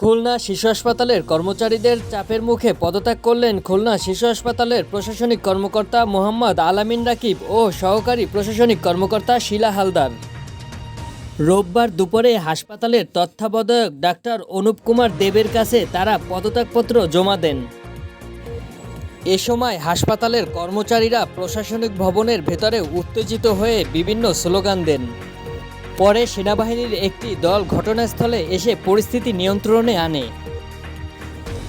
খুলনা শিশু হাসপাতালের কর্মচারীদের চাপের মুখে পদত্যাগ করলেন খুলনা শিশু হাসপাতালের প্রশাসনিক কর্মকর্তা মোহাম্মদ আলামিন রাকিব ও সহকারী প্রশাসনিক কর্মকর্তা শিলা হালদার। রোববার দুপুরে হাসপাতালের তত্ত্বাবধায়ক ডাক্তার অনুপ কুমার দেবের কাছে তারা পদত্যাগপত্র জমা দেন। এ সময় হাসপাতালের কর্মচারীরা প্রশাসনিক ভবনের ভেতরে উত্তেজিত হয়ে বিভিন্ন স্লোগান দেন। পরে সেনাবাহিনীর একটি দল ঘটনাস্থলে এসে পরিস্থিতি নিয়ন্ত্রণে আনে।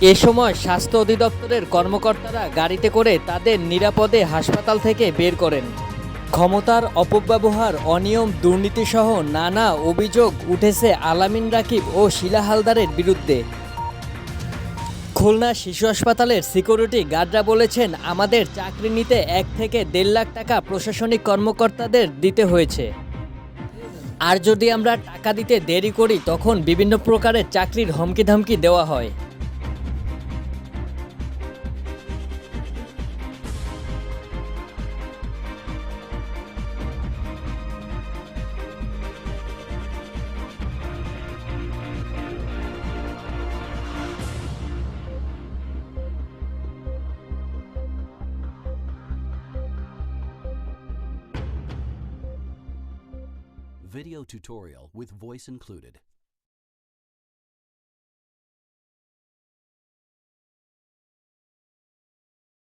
এ সময় স্বাস্থ্য অধিদপ্তরের কর্মকর্তারা গাড়িতে করে তাদের নিরাপদে হাসপাতাল থেকে বের করেন। ক্ষমতার অপব্যবহার, অনিয়ম, দুর্নীতিসহ নানা অভিযোগ উঠেছে আলামিন রাকিব ও শিলা হালদারের বিরুদ্ধে। খুলনা শিশু হাসপাতালের সিকিউরিটি গার্ডরা বলেছেন, আমাদের চাকরি নিতে এক থেকে দেড় লাখ টাকা প্রশাসনিক কর্মকর্তাদের দিতে হয়েছে। আর যদি আমরা টাকা দিতে দেরি করি, তখন বিভিন্ন প্রকারের চাকরির হুমকি ধামকি দেওয়া হয়। Video tutorial with voice included.